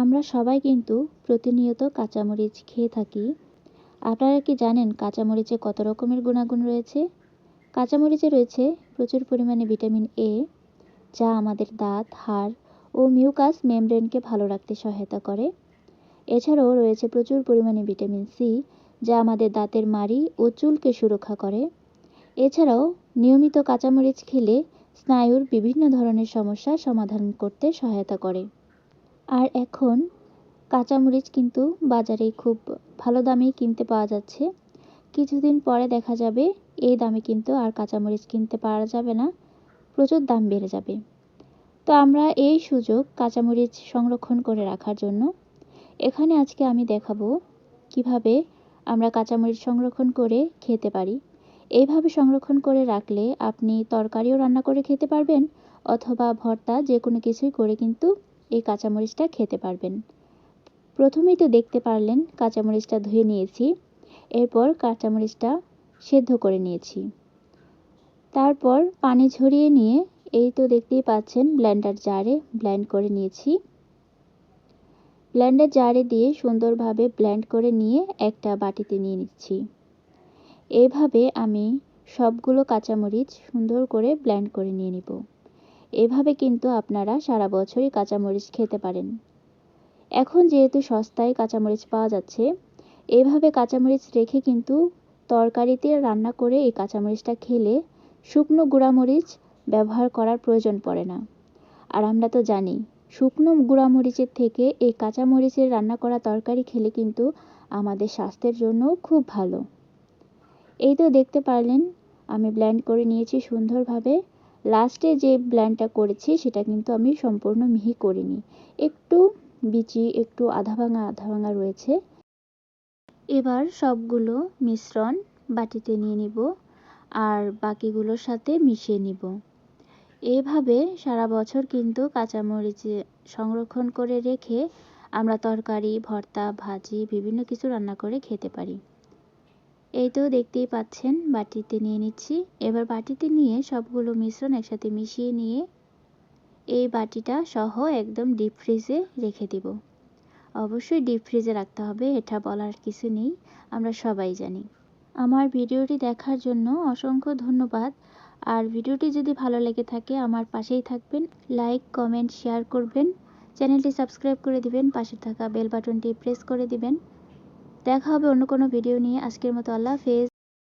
আমরা সবাই কিন্তু প্রতিনিয়ত কাঁচামরিচ খেয়ে থাকি। আপনারা কি জানেন কাঁচামরিচে কত রকমের গুণাগুণ রয়েছে? কাঁচামরিচে রয়েছে প্রচুর পরিমাণে ভিটামিন এ যা আমাদের দাঁত, হাড় ও মিউকাস মেমব্রেনকে ভালো রাখতে সহায়তা করে। এছাড়াও রয়েছে প্রচুর পরিমাণে ভিটামিন সি যা আমাদের দাঁতের মাড়ি ও চুলকে সুরক্ষা করে। এছাড়াও নিয়মিত কাঁচামরিচ খেলে স্নায়ুর বিভিন্ন ধরনের সমস্যা সমাধান করতে সহায়তা করে। আর এখন কাঁচামরিচ কিন্তু বাজারে খুব ভালো দামেই কিনতে পাওয়া যাচ্ছে। কিছুদিন পরে দেখা যাবে এই দামে কিন্তু আর কাঁচামরিচ কিনতে পারা যাবে না, প্রচুর দাম বেড়ে যাবে। তো আমরা এই সুযোগ কাঁচামরিচ সংরক্ষণ করে রাখার জন্য এখানে আজকে আমি দেখাবো কীভাবে আমরা কাঁচামরিচ সংরক্ষণ করে খেতে পারি। এইভাবে সংরক্ষণ করে রাখলে আপনি তরকারিও রান্না করে খেতে পারবেন অথবা ভর্তা যে কোনো কিছুই করে কিন্তু এই কাঁচামরিচটা খেতে পারবেন। প্রথমেই তো দেখতে পারলেন কাঁচামরিচটা ধুয়ে নিয়েছি, এরপর কাঁচামরিচটা সেদ্ধ করে নিয়েছি। তারপর পানি ঝরিয়ে নিয়ে এই তো দেখতেই পাচ্ছেন ব্ল্যান্ডার জারে ব্ল্যান্ড করে নিয়েছি। ব্ল্যান্ডার জারে দিয়ে সুন্দরভাবে ব্ল্যান্ড করে নিয়ে একটা বাটিতে নিয়ে নিচ্ছি। এইভাবে আমি সবগুলো কাঁচামরিচ সুন্দর করে ব্ল্যান্ড করে নিয়ে নিব। এভাবে কিন্তু আপনারা সারা বছরই কাঁচামরিচ খেতে পারেন। এখন যেহেতু সস্তায় কাঁচামরিচ পাওয়া যাচ্ছে, এভাবে কাঁচামরিচ রেখে কিন্তু তরকারিতে রান্না করে এই কাঁচামরিচটা খেলে শুকনো গুঁড়ামরিচ ব্যবহার করার প্রয়োজন পড়ে না। আর আমরা তো জানি, শুকনো গুঁড়ামরিচের থেকে এই কাঁচামরিচের রান্না করা তরকারি খেলে কিন্তু আমাদের স্বাস্থ্যের জন্য খুব ভালো। এই তো দেখতে পারলেন, আমি ব্ল্যান্ড করে নিয়েছি সুন্দরভাবে। লাস্টে যে ব্ল্যান্ডটা করেছি, সেটা কিন্তু আমি সম্পূর্ণ মিহি করিনি। একটু বিচি, একটু আধা ভাঙা আধা ভাঙা রয়েছে। এবার সবগুলো মিশ্রণ বাটিতে নিয়ে নিব আর বাকিগুলোর সাথে মিশিয়ে নিব। এভাবে সারা বছর কিন্তু কাঁচামরিচ সংরক্ষণ করে রেখে আমরা তরকারি, ভর্তা, ভাজি, বিভিন্ন কিছু রান্না করে খেতে পারি। এই তো দেখতেই পাচ্ছেন, বাটিতে নিয়ে নিচ্ছি। এবার বাটিতে নিয়ে সবগুলো মিশ্রণ একসাথে মিশিয়ে নিয়ে এই বাটিটা সহ একদম ডিপ ফ্রিজে রেখে দিব। অবশ্যই ডিপ ফ্রিজে রাখতে হবে, এটা বলার কিছু নেই, আমরা সবাই জানি। আমার ভিডিওটি দেখার জন্য অসংখ্য ধন্যবাদ। আর ভিডিওটি যদি ভালো লেগে থাকে, আমার পাশেই থাকবেন, লাইক, কমেন্ট, শেয়ার করবেন, চ্যানেলটি সাবস্ক্রাইব করে দিবেন, পাশে থাকা বেল বাটনটি প্রেস করে দিবেন। দেখা হবে অন্য কোনো ভিডিও নিয়ে। আজকের মতো আল্লাহ হাফেজ।